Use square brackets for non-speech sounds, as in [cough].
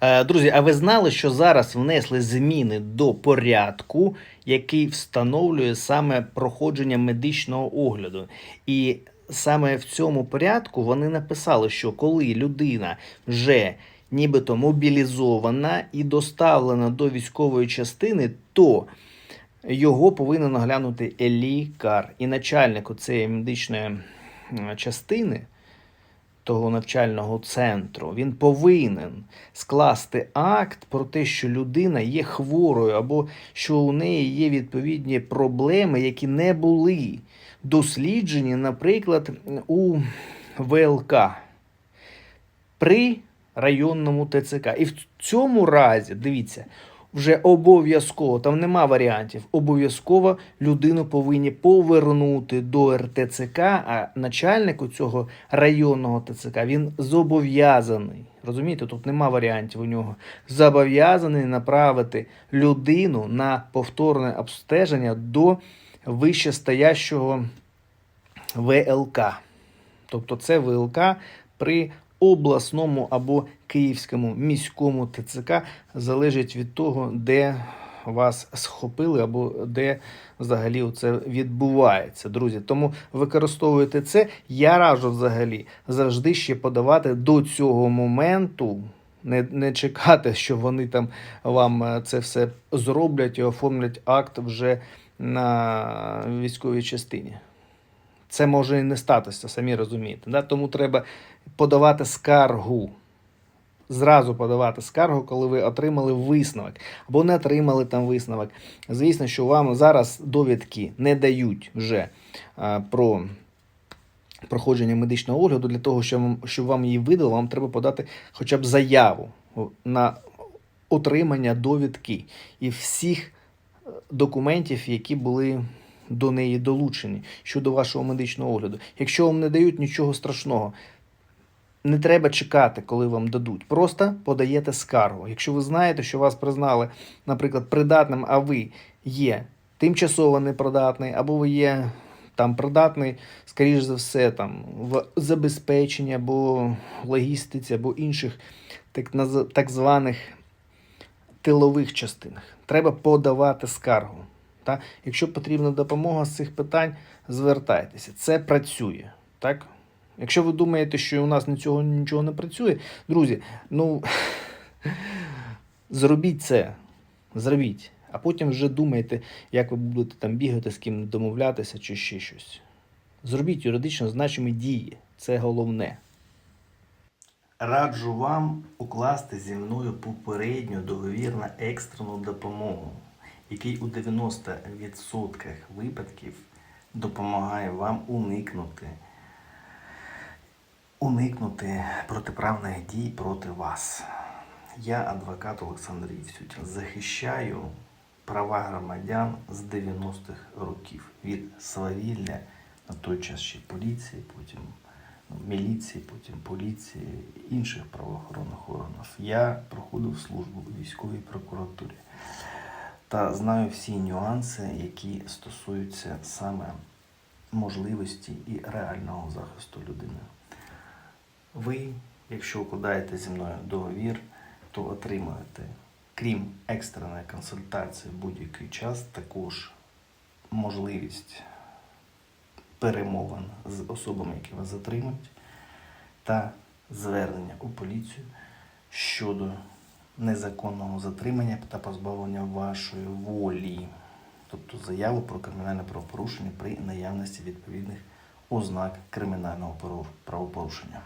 Е, Друзі, а ви знали, що зараз внесли зміни до порядку, який встановлює саме проходження медичного огляду? І саме в цьому порядку вони написали, що коли людина вже нібито мобілізована і доставлена до військової частини, то його повинен оглянути лікар. І начальнику цієї медичної частини того навчального центру, він повинен скласти акт про те, що людина є хворою, або що у неї є відповідні проблеми, які не були досліджені, наприклад, у ВЛК при районному ТЦК. І в цьому разі, дивіться, вже обов'язково, там нема варіантів, обов'язково людину повинні повернути до РТЦК, а начальнику цього районного ТЦК він зобов'язаний. Розумієте, тут нема варіантів у нього. Зобов'язаний направити людину на повторне обстеження до вищестоящого ВЛК. Тобто це ВЛК при обласному або київському міському ТЦК залежить від того, де вас схопили або де взагалі це відбувається, друзі. Тому використовуйте це. Я раджу взагалі завжди ще подавати до цього моменту. Не, не чекати, що вони там вам е, це все зроблять і оформлять акт вже на військовій частині. Це може і не статися, самі розумієте. Да? Тому треба подавати скаргу. Зразу подавати скаргу, коли ви отримали висновок або не отримали там висновок. Звісно, що вам зараз довідки не дають вже а, про проходження медичного огляду. Для того, щоб вам, щоб вам її видали, вам треба подати хоча б заяву на отримання довідки і всіх е, документів, які були до неї долучені щодо вашого медичного огляду. Якщо вам не дають нічого страшного, не треба чекати, коли вам дадуть. Просто подаєте скаргу. Якщо ви знаєте, що вас признали, наприклад, придатним, а ви є тимчасово непридатний, або ви є там придатний, скоріш за все, там в забезпеченні або логістиці, або інших так, так званих тилових частинах. Треба подавати скаргу. Та? Якщо потрібна допомога з цих питань, звертайтеся. Це працює. Так? Якщо ви думаєте, що у нас нічого, нічого не працює, друзі, ну [laughs] зробіть це. Зробіть. А потім вже думайте, як ви будете там бігати, з ким домовлятися чи ще щось. Зробіть юридично значимі дії. Це головне. Раджу вам укласти зі мною попередньо договір на екстрену допомогу, який у 90% випадків допомагає вам уникнути, уникнути протиправних дій проти вас. Я, адвокат Олександр Євсютін, захищаю права громадян з 90-х років від свавілля на той час ще поліції, потім міліції, потім поліції, інших правоохоронних органів. Я проходив службу у військовій прокуратурі та знаю всі нюанси, які стосуються саме можливості і реального захисту людини. Ви, якщо укладаєте зі мною договір, то отримаєте, крім екстреної консультації в будь-який час, також можливість перемовин з особами, які вас затримують, та звернення у поліцію щодо незаконного затримання та позбавлення вашої волі, тобто заяву про кримінальне правопорушення при наявності відповідних ознак кримінального правопорушення.